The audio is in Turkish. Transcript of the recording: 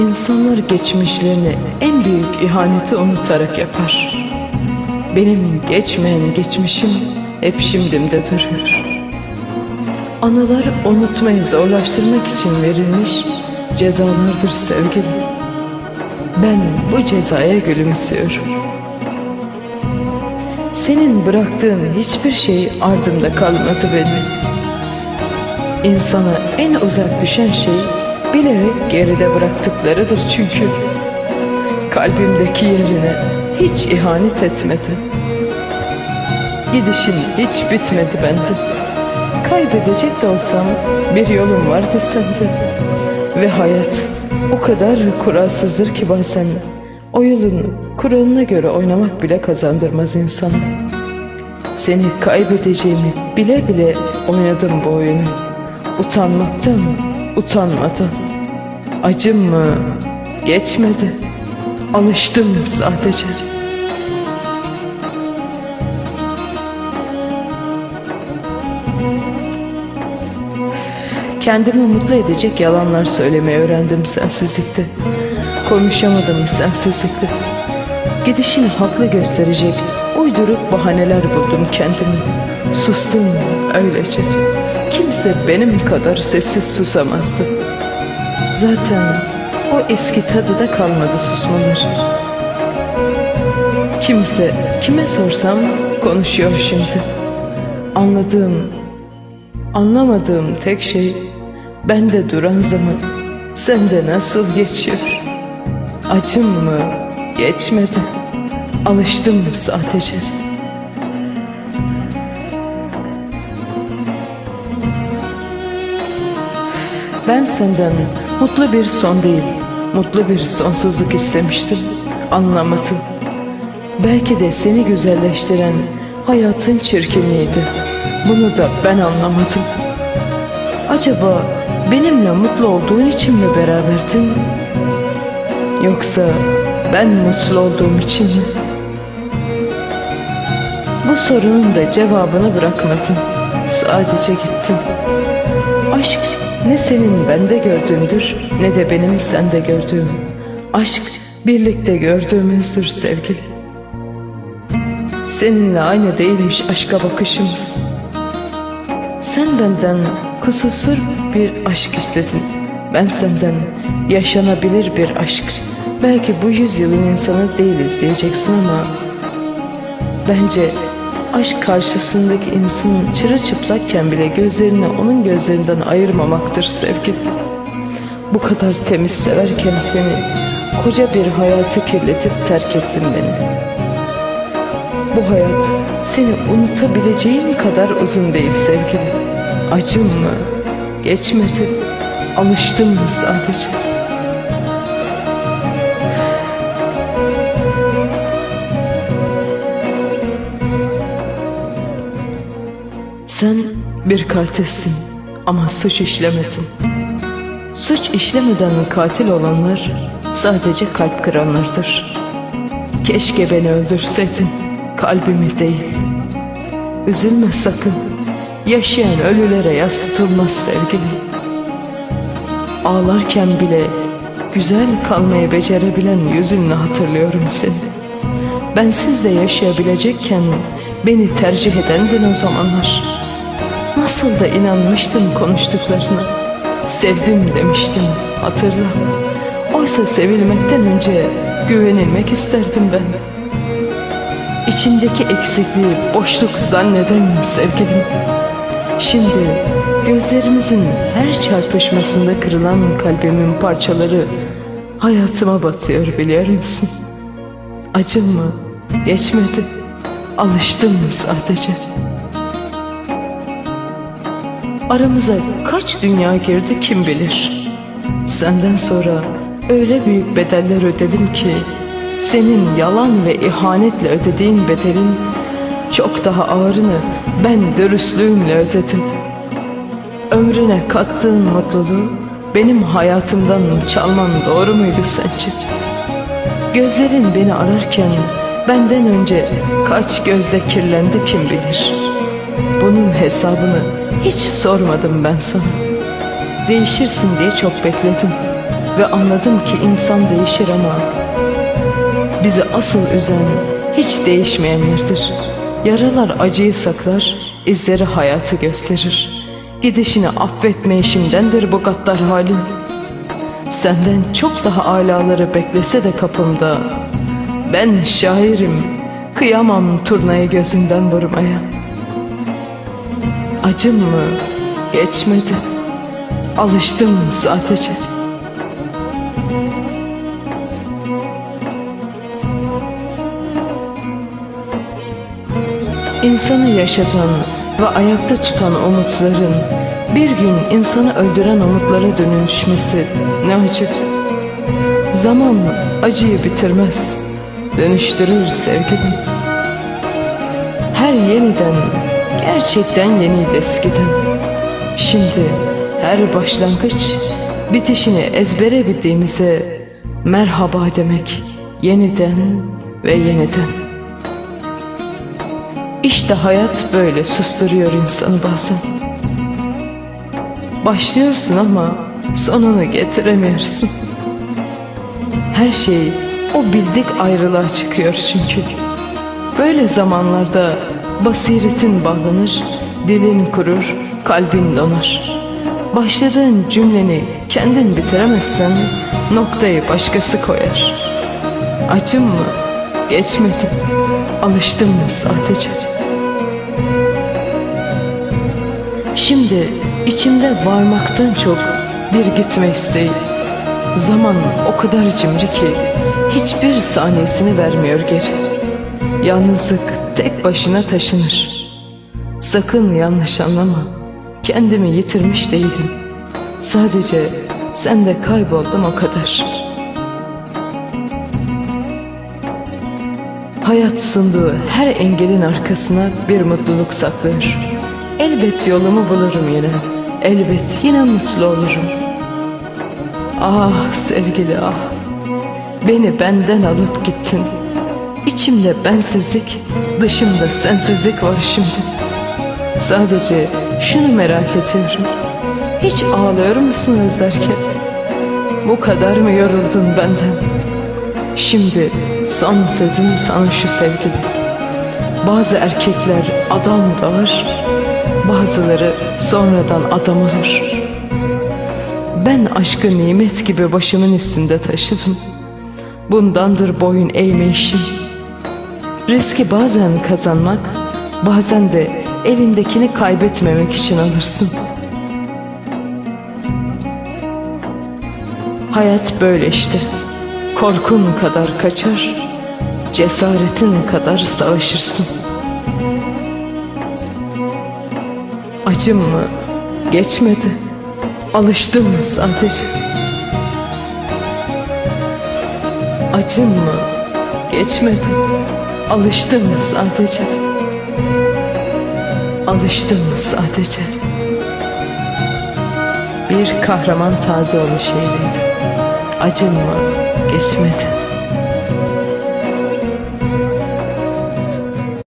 İnsanlar geçmişlerini en büyük ihaneti unutarak yapar. Benim geçmeyen geçmişim hep şimdimde duruyor. Anılar unutmayı zorlaştırmak için verilmiş cezalardır sevgilim. Ben bu cezaya gülümsüyorum. Senin bıraktığın hiçbir şey ardımda kalmadı benim. İnsana en uzak düşen şey bilerek geride bıraktıklarıdır çünkü. Kalbimdeki yerine hiç ihanet etmedi. Gidişin hiç bitmedi bende. Kaybedecek de olsam bir yolum vardı sende. Ve hayat o kadar kuralsızdır ki bazen o yolun kuralına göre oynamak bile kazandırmaz insana. Seni kaybedeceğimi bile bile oynadım bu oyunu. Utanmaktan utanmadan. Acım mı geçmedi. Alıştım sadece. Kendimi mutlu edecek yalanlar söylemeyi öğrendim sensizlikte. Konuşamadım sensizlikte. Gidişini haklı gösterecek uyduruk bahaneler buldum kendimi. Sustum öylece. Kimse benim kadar sessiz susamazdı. Zaten o eski tadı da kalmadı susmalar. Kimse kime sorsam konuşuyor şimdi. Anladığım, anlamadığım tek şey bende duran zaman sende nasıl geçiyor? Acım mı geçmedi? Alıştım mı sadece? Ben senden mutlu bir son değil, mutlu bir sonsuzluk istemiştim. Anlamadım. Belki de seni güzelleştiren hayatın çirkinliğiydi. Bunu da ben anlamadım. Acaba benimle mutlu olduğun için mi beraberdin? Yoksa ben mutlu olduğum için mi? Bu sorunun da cevabını bırakmadın. Sadece gittin. Aşk ne senin bende gördüğündür ne de benim sende gördüğüm. Aşk birlikte gördüğümüzdür sevgili. Seninle aynı değilmiş aşka bakışımız. Sen benden kusursuz bir aşk istedin. Ben senden yaşanabilir bir aşk. Belki bu yüzyılın insanı değiliz diyeceksin ama bence aşk karşısındaki insanın çırılçıplakken bile gözlerini onun gözlerinden ayırmamaktır sevgili. Bu kadar temiz severken seni koca bir hayatı kirletip terk ettin beni. Bu hayat seni unutabileceğin kadar uzun değil sevgili. Acım mı? Geçmedi. Alıştım sadece? Sen bir katilsin ama suç işlemedin. Suç işlemeden katil olanlar sadece kalp kıranlardır. Keşke beni öldürseydin, kalbimi değil. Üzülme sakın, yaşayan ölülere yas tutulmaz sevgilim. Ağlarken bile güzel kalmayı becerebilen yüzünle hatırlıyorum seni. Bensiz de yaşayabilecekken beni tercih edendin o zamanlar. Nasıl da inanmıştım konuştuklarına. Sevdim demiştim hatırla. Oysa sevilmekten önce güvenilmek isterdim ben. İçimdeki eksikliği boşluk zanneden sevgilim. Şimdi gözlerimizin her çarpışmasında kırılan kalbimin parçaları hayatıma batıyor biliyor musun? Acım mı? Geçmedi. Alıştım mı sadece? Aramıza kaç dünya girdi kim bilir. Senden sonra öyle büyük bedeller ödedim ki senin yalan ve ihanetle ödediğin bedelin çok daha ağırını ben dürüstlüğümle ödedim. Ömrüne kattığın mutluluğu benim hayatımdan çalman doğru muydu sence? Gözlerin beni ararken benden önce kaç gözde kirlendi kim bilir. Bunun hesabını hiç sormadım ben sana. Değişirsin diye çok bekledim Ve anladım ki insan değişir ama Bizi asıl üzen hiç değişmeyenlerdir. Yaralar acıyı saklar, izleri hayatı gösterir. Gidişini affetmeyişimdendir bu gaddar halim. Senden çok daha alaları beklese de kapımda. Ben şairim, kıyamam turnayı gözünden vurmaya. Acım mı geçmedi, alıştım sadece. İnsanı yaşatan ve ayakta tutan umutların bir gün insanı öldüren umutlara dönüşmesi ne acı. Zaman acıyı bitirmez, dönüştürür sevgilim. Her yeniden, gerçekten yeniydi eskiden. Şimdi her başlangıç bitişini ezbere bildiğimize merhaba demek yeniden ve yeniden. İşte hayat böyle susturuyor insanı bazen. Başlıyorsun ama sonunu getiremiyorsun. Her şey o bildik ayrılığa çıkıyor çünkü. Böyle zamanlarda basiretin bağlanır, dilin kurur, kalbin donar. Başladığın cümleni kendin bitiremezsen noktayı başkası koyar. Acım mı? Geçmedi. Alıştım mı sadece? Şimdi içimde varmaktan çok bir gitme isteği. Zaman o kadar cimri ki hiçbir saniyesini vermiyor geri. Yalnızlık tek başına taşınır. Sakın yanlış anlama. Kendimi yitirmiş değilim. Sadece sende kayboldum o kadar. Hayat sunduğu her engelin arkasına bir mutluluk saklıyor. Elbet yolumu bulurum yine. Elbet yine mutlu olurum. Ah sevgili ah. Beni benden alıp gittin. İçimde bensizlik, dışımda sensizlik var şimdi. Sadece şunu merak ediyorum. Hiç ağlıyor musun özlerken? Bu kadar mı yoruldun benden? Şimdi son sözüm sana şu sevgili. Bazı erkekler adam doğar, bazıları sonradan adam olur. Ben aşkı nimet gibi başımın üstünde taşıdım. Bundandır boyun eğmeyişim. Riski bazen kazanmak, bazen de elindekini kaybetmemek için alırsın. Hayat böyle işte. Korkun kadar kaçar, cesaretin kadar savaşırsın. Acım mı? Geçmedi. Alıştım mı sadece? Acım mı? Geçmedi. Alıştım sadece? Alıştım sadece? Bir kahraman taze olmuş şehriydi. Acım mı? Geçmedi.